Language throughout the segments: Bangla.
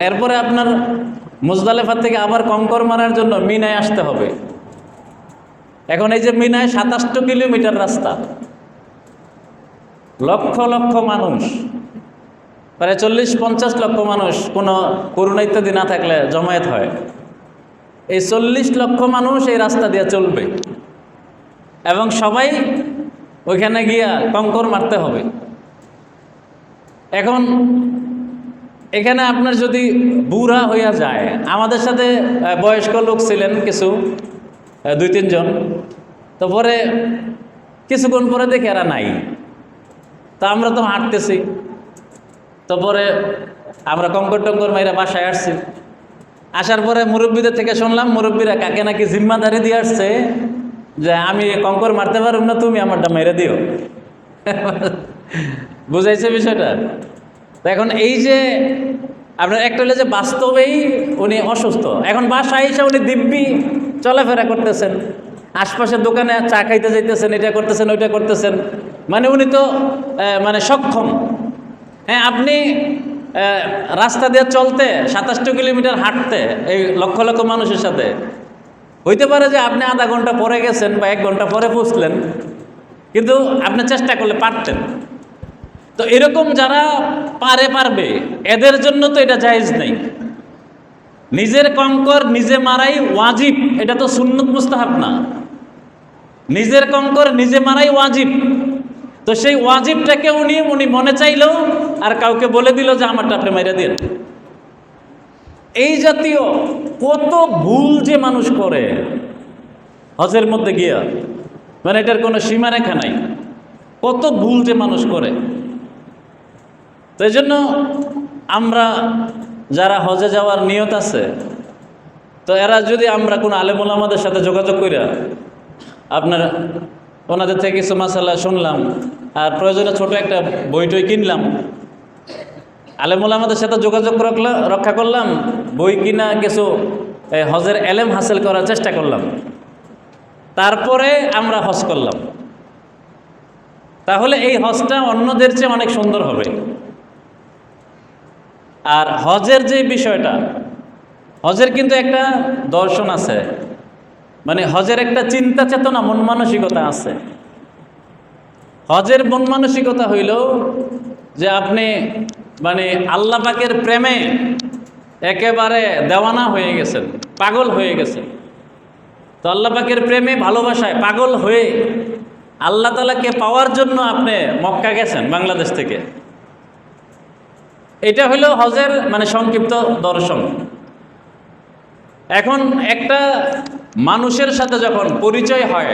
এরপরে আপনার মুজদালেফা থেকে আবার কঙ্কর মারার জন্য মিনায় আসতে হবে। এখন এই যে মিনায় সাতাশটো কিলোমিটার রাস্তা, লক্ষ লক্ষ মানুষ, প্রায় চল্লিশ পঞ্চাশ লক্ষ মানুষ কোনো করোনা ইত্যাদি না থাকলে জমায়েত হয়। এই চল্লিশ লক্ষ মানুষ এই রাস্তা দিয়ে চলবে এবং সবাই ওইখানে গিয়া কঙ্কর মারতে হবে। এখন এখানে আপনার যদি বুড়া হইয়া যায়, আমাদের সাথে বয়স্ক লোক ছিলেন কিছু দুই তিনজন। তো পরে কিছুক্ষণ পরে দেখি এরা নাই। তা আমরা তো হাঁটতেছি। তো পরে আমরা কঙ্কর টঙ্কর মাইরা বাসায় আসছি। আসার পরে মুরব্বীদের থেকে শুনলাম, মুরব্বীরা কাকে নাকি জিম্মাদারি দিয়ে আসছে, যে আমি কঙ্কর মারতে পারব না, তুমি আমারটা মেরে দিও। বুঝাইছে বিষয়টা? এখন এই যে আপনার একটা হলো যে বাস্তবেই উনি অসুস্থ। এখন বাসায় এসে উনি দিব্যি চলাফেরা করতেছেন। আশপাশের দোকানে চা খাইতে যাইতেছেন, এটা করতেছেন, ওইটা করতেছেন। মানে উনি তো মানে সক্ষম। হ্যাঁ আপনি রাস্তা দিয়ে চলতে সাতাশটা কিলোমিটার হাঁটতে এই লক্ষ লক্ষ মানুষের সাথে, হইতে পারে যে আপনি আধা ঘণ্টা পরে গেছেন বা এক ঘণ্টা পরে পৌঁছলেন, কিন্তু আপনি চেষ্টা করলে পারতেন। তো এরকম যারা পারে পারবে, এদের জন্য তো এটা জায়েজ নেই। নিজের কঙ্কর নিজে মারাই ওয়াজিব, এটা তো সুন্নত মুস্তাহাব না। নিজের কঙ্কর নিজে মারাই ওয়াজিব। তো সেই ওয়াজিবটাকে উনি উনি মনে চাইলেও আর কাউকে বলে দিল যে, আমারটা আপনি মাইরা দিন এই জাতীয় কত ভুল যে মানুষ করে হজের মধ্যে গিয়া মানে এটার কোনো সীমারেখা নাই। কত ভুল যে মানুষ করে। তো এই জন্য আমরা যারা হজে যাওয়ার নিয়ত আছে, তো এরা যদি আমরা কোনো আলেমুল আমাদের সাথে যোগাযোগ করিয়া আপনার ওনাদের থেকে কিছু মাসাল্লাহ শুনলাম আর প্রয়োজনে ছোট একটা বই টই কিনলাম, আলেমুল আমাদের সাথে যোগাযোগ রক্ষা করলাম, বই কিনা কিছু হজের এলেম হাসিল করার চেষ্টা করলাম। তারপরে আমরা হজ করলাম। তাহলে এই হজটা অন্যদের চেয়ে অনেক সুন্দর হবে। আর হজের যে বিষয়টা, হজের কিন্তু একটা দর্শন আছে। মানে হজের একটা চিন্তা চেতনা, মন মানসিকতা আছে। হজের মন মানসিকতা হইল যে আপনি মানে আল্লাহ পাকের প্রেমে একেবারে দেওয়ানা হয়ে গেছেন, পাগল হয়ে গেছেন। তো আল্লাহ পাকের প্রেমে ভালোবাসায় পাগল হয়ে আল্লাহ তালাকে পাওয়ার জন্য আপনি মক্কা গেছেন বাংলাদেশ থেকে। এটা হলো হজের মানে সংক্ষিপ্ত দর্শন। এখন একটা মানুষের সাথে যখন পরিচয় হয়,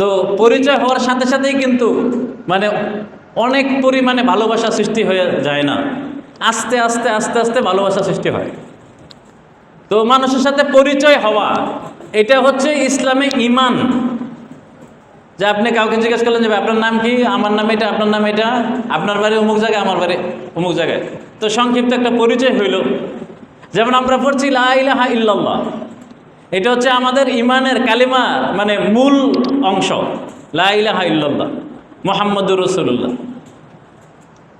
তো পরিচয় হওয়ার সাথে সাথেই কিন্তু মানে অনেক পরিমাণে ভালোবাসা সৃষ্টি হয়ে যায় না। আস্তে আস্তে আস্তে আস্তে ভালোবাসা সৃষ্টি হয়। তো মানুষের সাথে পরিচয় হওয়া, এটা হচ্ছে ইসলামে ইমান যে আপনি কাউকে জিজ্ঞেস করলেন যে আপনার নাম কি? আমার নাম এটা, আপনার নাম এটা। আপনার বাড়ি অমুক জায়গায়, আমার বাড়ি অমুক জায়গায়। তো সংক্ষিপ্ত একটা পরিচয় হইল। যেমন আমরা পড়ছি, লা ইলাহা ইল্লাল্লাহ। এটা হচ্ছে আমাদের ইমানের কালিমার মানে মূল অংশ। লা ইলাহা ইল্লাল্লাহ, মোহাম্মদুর রসুল্লাহ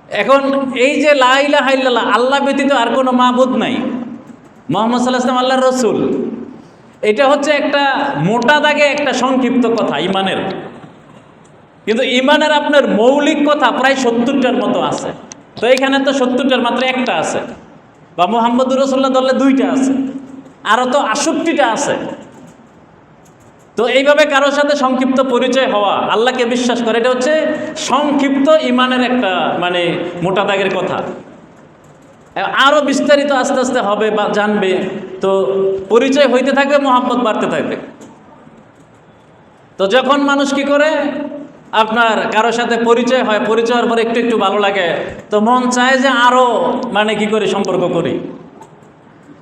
এখন এই যে লা ইলাহা ইল্লাল্লাহ, আল্লাহ ব্যতীত আর কোনো মাহবুদ নাই। মোহাম্মদ সাল্লাহ আল্লাহর রসুল। এটা হচ্ছে একটা মোটা দাগে একটা সংক্ষিপ্ত কথা, ইমানের। কিন্তু ইমানের আপনার মৌলিক কথা প্রায় সত্তরটার মতো আছে। তো এখানে তো সত্তরটার মাত্র একটা আছে। বা মোহাম্মদুর রসুল্লাহ দলে দুইটা আছে। আরও তো আষট্টিটা আছে। তো এইভাবে কারোর সাথে সংক্ষিপ্ত পরিচয় হওয়া, আল্লাহকে বিশ্বাস করে, এটা হচ্ছে সংক্ষিপ্ত ইমানের একটা মানে মোটা দাগের কথা। আরও বিস্তারিত আস্তে আস্তে হবে বা জানবে, তো পরিচয় হইতে থাকবে মোহাম্মত বাড়তে থাকবে। তো যখন মানুষ কি করে? আপনার কারোর সাথে পরিচয় হয়, পরিচয় হওয়ার পরে একটু একটু ভালো লাগে, তো মন চায় যে আরও মানে কি করে সম্পর্ক করি।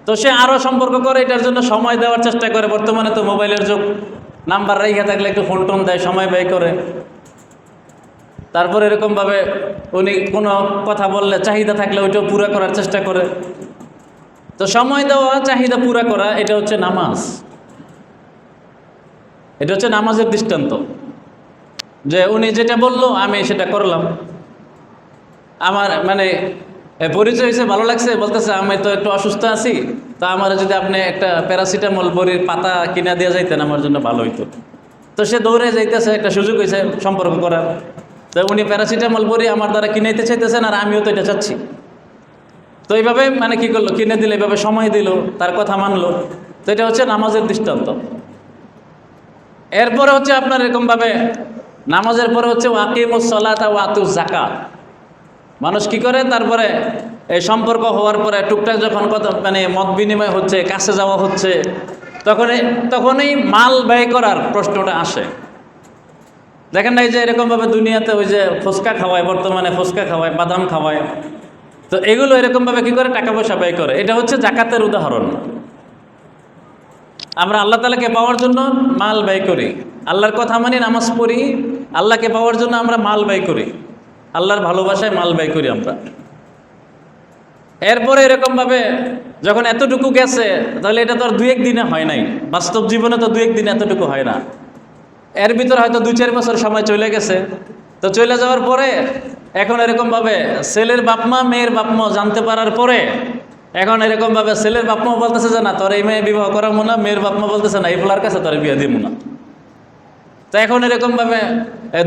তো সে আরও সম্পর্ক করে, এটার জন্য সময় দেওয়ার চেষ্টা করে। বর্তমানে তো মোবাইলের যুগ, নাম্বার রেখে থাকলে একটু ফোন টোন দেয়, সময় ব্যয় করে। তারপর এরকমভাবে উনি কোনো কথা বললে, চাহিদা থাকলে ওইটাও পুরো করার চেষ্টা করে। তো সময় দেওয়া, চাহিদা পুরা করা, এটা হচ্ছে নামাজ। এটা হচ্ছে নামাজের দৃষ্টান্ত। যে উনি যেটা বলল, আমি সেটা করলাম। আমার মানে পরিচয় হয়েছে, ভালো লাগছে, বলতেছে, আমি তো একটু অসুস্থ আছি, তা আমার যদি আপনি একটা প্যারাসিটামল বড়ির পাতা কিনা দিয়ে যাইতেন, আমার জন্য ভালো হইতো। তো সে দৌড়ে যাইতেছে, একটা সুযোগ হয়েছে সম্পর্ক করার। তো উনি প্যারাসিটামল বড়ি আমার দ্বারা কিনাইতে চাইতেছেন আর আমিও তো এটা চাচ্ছি। তো এইভাবে মানে কি করল? কিনে দিল, এইভাবে সময় দিল, তার কথা মানলো। তো এটা হচ্ছে নামাজের দৃষ্টান্ত। এরপরে হচ্ছে আপনার এরকমভাবে নামাজের পরে হচ্ছে ওয়াকিমুস সলাত ওয়াতু জাকাত মানুষ কি করে? তারপরে এই সম্পর্ক হওয়ার পরে টুকটাক যখন কত মানে মত বিনিময় হচ্ছে, কাছে যাওয়া হচ্ছে, তখনই তখনই মাল ব্যয় করার প্রশ্নটা আসে। দেখেন না এই যে এরকমভাবে দুনিয়াতে ওই যে ফুচকা খাওয়ায়, বর্তমানে ফুচকা খাওয়ায়, বাদাম খাওয়ায়। তো এগুলো এরকমভাবে কি করে টাকা পয়সা ব্যয় করে? এটা হচ্ছে জাকাতের উদাহরণ। আমরা আল্লাহ তালাকে পাওয়ার জন্য মাল ব্যয় করি। আল্লাহর কথা মানি নামাজ পড়ি, আল্লাহকে পাওয়ার জন্য আমরা মাল ব্যয় করি। আল্লাহর ভালোবাসায় মাল ব্যয় করি আমরা। এরপরে এরকমভাবে যখন এতটুকু গেছে, তাহলে এটা তো আর দুই এক দিনে হয় নাই। বাস্তব জীবনে তো দু এক দিনে এতটুকু হয় না। এর ভিতর হয়তো দুই চার বছর সময় চলে গেছে। তো চলে যাওয়ার পরে এখন এরকমভাবে ছেলের বাপমা, মেয়ের বাপমা জানতে পারার পরে এখন এরকমভাবে ছেলের বাপমা বলতেছে যে, না, তোর এই মেয়ে বিবাহ করাবো না, মেয়ের বাপমা বলতেছে, না, এই ফলার কাছে তোর বিয়ে দিব না। তো এখন এরকমভাবে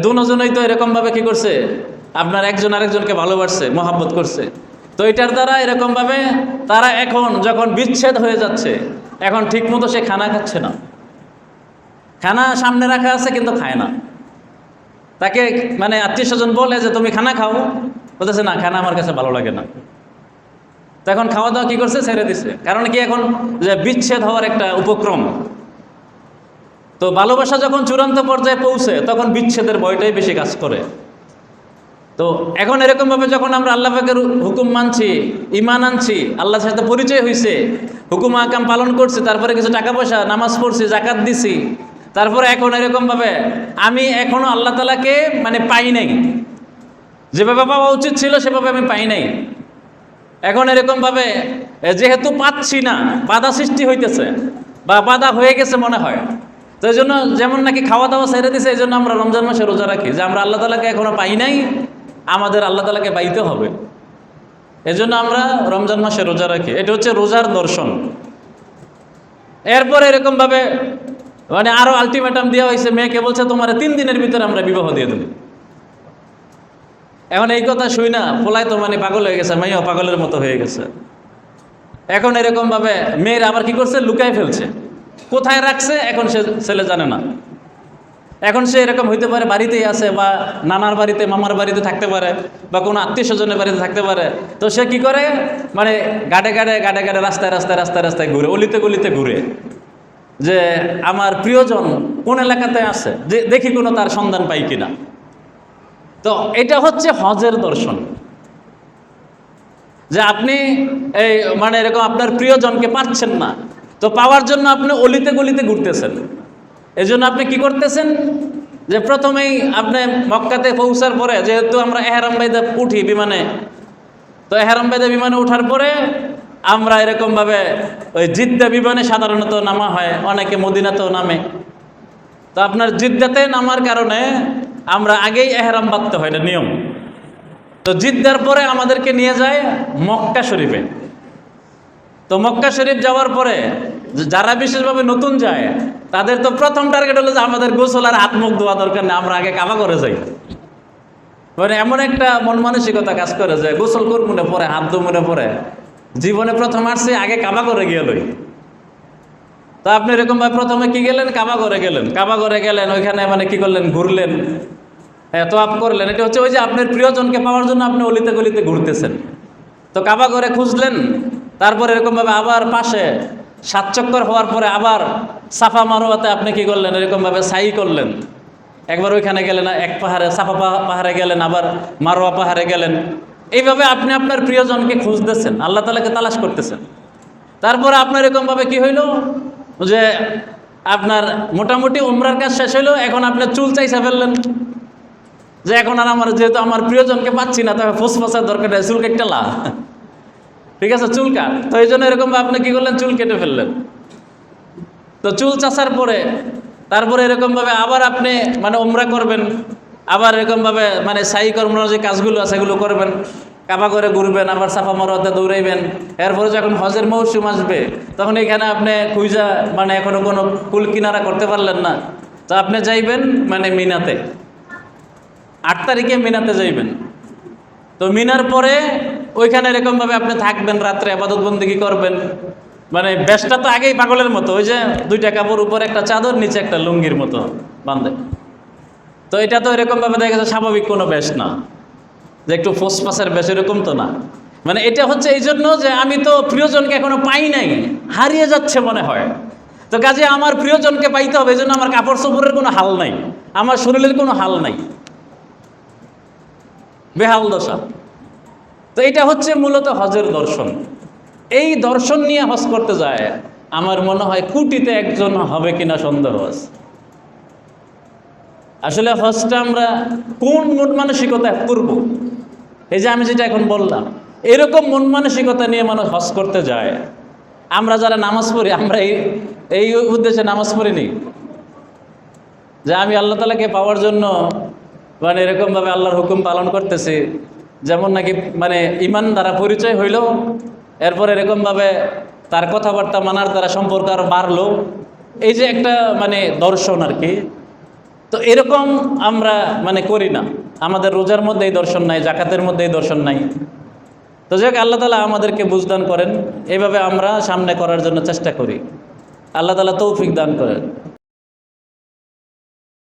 দুজনেই তো এরকমভাবে কি করছে? আপনার একজন আরেকজনকে ভালোবাসছে, মহাব্বত করছে। তো এটার দ্বারা এরকমভাবে তারা এখন যখন বিচ্ছেদ হয়ে যাচ্ছে, এখন ঠিকমতো সে খানা খাচ্ছে না। খানা সামনে রাখা আছে কিন্তু খায় না। তাকে মানে আত্মীয় স্বজন বলে যে, তুমি খানা খাও। বলতেছে, না, খানা আমার কাছে ভালো লাগে না। তো এখন খাওয়া দাওয়া কী করছে? ছেড়ে দিছে। কারণ কি এখন যে বিচ্ছেদ হওয়ার একটা উপক্রম। তো ভালোবাসা যখন চূড়ান্ত পর্যায়ে পৌঁছে, তখন বিচ্ছেদের ভয়টাই বেশি কাজ করে। তো এখন এরকমভাবে যখন আমরা আল্লাহ হুকুম মানছি ইমান আনছি, আল্লাহর সাথে পরিচয় হয়েছে হুকুম আকাম পালন করছি, তারপরে কিছু টাকা পয়সা নামাজ পড়ছি জাকাত দিছি তারপরে এখন এরকমভাবে আমি এখনও আল্লাহ তালাকে মানে পাই নাই। যেভাবে পাওয়া উচিত ছিল সেভাবে আমি পাই নাই। এখন এরকমভাবে যেহেতু পাচ্ছি না, বাধা সৃষ্টি হইতেছে বা বাধা হয়ে গেছে মনে হয়। তো এই জন্য যেমন নাকি খাওয়া দাওয়া ছেড়ে দিছে, এই জন্য আমরা রমজান মাসে রোজা রাখি। যে আমরা আল্লাহ তালাকে এখনও পাই নাই, আমাদের আল্লাহ তালাকে পাইতে হবে। এই জন্য আমরা রমজান মাসে রোজা রাখি। এটা হচ্ছে রোজার দর্শন। এরপরে এরকমভাবে মানে আরও আলটিমেটাম দেওয়া হয়েছে, মেয়েকে বলছে, তোমার তিন দিনের ভিতরে আমরা বিবাহ দিয়ে দেবো। এখন এই কথা শুই না, পোলায় তো মানে পাগল হয়ে গেছে, মেয়েও পাগলের মতো হয়ে গেছে। এখন এরকমভাবে মেয়েরা আবার কি করছে? লুকায় ফেলছে। কোথায় রাখছে? এখন সে ছেলে জানে না। এখন সে এরকম হইতে পারে, বাড়িতেই আছে বা নানার বাড়িতে, মামার বাড়িতে থাকতে পারে বা কোনো আত্মীয় স্বজনের বাড়িতে থাকতে পারে। তো সে কি করে? মানে গাড়ে গাড়ে গাড়ে গাড়ে রাস্তায় রাস্তায় রাস্তায় রাস্তায় ঘুরে, অলিতে গলিতে ঘুরে। যে আমার প্রিয়জন কোন এলাকাতে আছে? যে দেখি কোনো তার সন্ধান পাই কিনা। তো এটা হচ্ছে হজের দর্শন। যে আপনি এই মানে এরকম আপনার প্রিয়জনকে পাচ্ছেন না। তো পাওয়ার জন্য আপনি অলিতে গলিতে ঘুরতেছেন। এই জন্য আপনি কি করতেছেন? যে প্রথমেই আপনি মক্কাতে পৌঁছার পরে, যেহেতু আমরা এহারাম বাইদে উঠি বিমানে, তো এহারাম বাইদে বিমানে ওঠার পরে আমরা এরকমভাবে ওই জিদ্দা বিমানে সাধারণত নামা হয়, অনেকে মদিনাতেও নামে। তো আপনার জিদ্দাতে নামার কারণে আমরা আগেই এহরাম বাঁধতে হয়, এটা নিয়ম। তো জিদ্দার পরে আমাদেরকে নিয়ে যায় মক্কা শরীফে। তো মক্কা শরীফ যাওয়ার পরে যারা বিশেষভাবে নতুন যায়, তাদের তো প্রথম টার্গেট হলো যে আমাদের গোসল আর হাত মুখ ধোয়া দরকার নেই, আমরা আগে কাবা করে যাই। মানে এমন একটা মন মানসিকতা কাজ করে যে গোসল করব না পরে, হাত ধুবো না পরে। জীবনে প্রথম আসছে, আগে কাবা করে গিয়ে লই। তা আপনি এরকম ভাবে প্রথমে কি গেলেন? কাবা করে গেলেন। কাবা করে গেলেন, ওইখানে মানে কি করলেন? ঘুরলেন। হ্যাঁ তো আপ করলেন। এটা হচ্ছে ওই যে আপনার প্রিয়জনকে পাওয়ার জন্য আপনি অলিতে গলিতে ঘুরতেছেন। তো কাবা করে খুঁজলেন, তারপর এরকমভাবে আবার পাশে সাত চক্কর হওয়ার পরে আবার সাফা মারোয়াতে আপনি কি করলেন? এরকমভাবে সাই করলেন। একবার ওইখানে গেলেন, এক পাহাড়ে, সাফা পাহা- পাহাড়ে গেলেন, আবার মারোয়া পাহাড়ে গেলেন। এইভাবে আপনি আপনার প্রিয়জনকে খুঁজতেছেন, আল্লাহ তালাকে তালাশ করতেছেন। তারপরে আপনার এরকমভাবে কি হইল? যে আপনার মোটামুটি উমরার কাজ শেষ হইল, এখন আপনার চুল চাইসা ফেললেন। যে এখন আর আমার, যেহেতু আমার প্রিয়জনকে পাচ্ছি না তবে ফুসফাসার দরকার চুল কেটে লা ঠিক আছে, চুল কাট। তো এই জন্য এরকম আপনি কি করলেন? চুল কেটে ফেললেন। তো চুল চাষার পরে, তারপরে এরকমভাবে আবার আপনি মানে উমরা করবেন। আবার এরকমভাবে মানে সাই কর্ম যে কাজগুলো আছে সেগুলো করবেন, কাবা করে ঘুরবেন, আবার সাফা মরতে দৌড়াইবেন। এরপরে যখন হজের মৌসুম আসবে, তখন এখানে আপনি খুঁজা মানে এখনও কোনো কুল কিনারা করতে পারলেন না। তো আপনি যাইবেন মানে মিনাতে। আট তারিখে মিনাতে যাইবেন। তো মিনার পরে ওইখানে এরকমভাবে আপনি থাকবেন, রাত্রে আবাদত বন্দিগি করবেন। মানে বেশটা তো আগেই পাগলের মতো, ওই যে দুইটা কাপড় উপরে একটা চাদর, নিচে একটা লুঙ্গির মতো বান্ধে তো এটা তো এরকমভাবে দেখা যাচ্ছে স্বাভাবিক কোনো বেশ না। যে একটু ফোসফাসের বেশ এরকম তো না। মানে এটা হচ্ছে এই জন্য যে আমি তো প্রিয়জনকে এখনও পাই নাই, হারিয়ে যাচ্ছে মনে হয়। তো কাজে আমার প্রিয়জনকে পাইতে হবে, এই জন্য আমার কাপড় চোপড়ের কোনো হাল নাই, আমার শরীরের কোনো হাল নাই। বেহাল দশা। তো এটা হচ্ছে মূলত হজের দর্শন। এই দর্শন নিয়ে হজ করতে যায়, আমার মনে হয় কুটিতে একজন হবে কিনা সন্দেহ আছে। আসলে হজটা আমরা কোন মন মানসিকতা করব? এই যে আমি যেটা এখন বললাম, এরকম মন মানসিকতা নিয়ে মানুষ হজ করতে যায়। আমরা যারা নামাজ পড়ি, আমরা এই এই উদ্দেশ্যে নামাজ পড়িনি। যে আমি আল্লাহ তালাকে পাওয়ার জন্য মানে এরকমভাবে আল্লাহর হুকুম পালন করতেছি, যেমন নাকি মানে ইমান দ্বারা পরিচয় হইল, এরপর এরকমভাবে তার কথাবার্তা, মানার দ্বারা সম্পর্ক আরও বাড়লো। এই যে একটা মানে দর্শন আর কি তো এরকম আমরা মানে করি না। আমাদের রোজার মধ্যেই দর্শন নাই জাকাতের মধ্যেই দর্শন নাই। তো যাই হোক আল্লাহ তালা আমাদেরকে বুঝদান করেন। এভাবে আমরা সামনে করার জন্য চেষ্টা করি। আল্লাহ তালা তৌফিক দান করেন।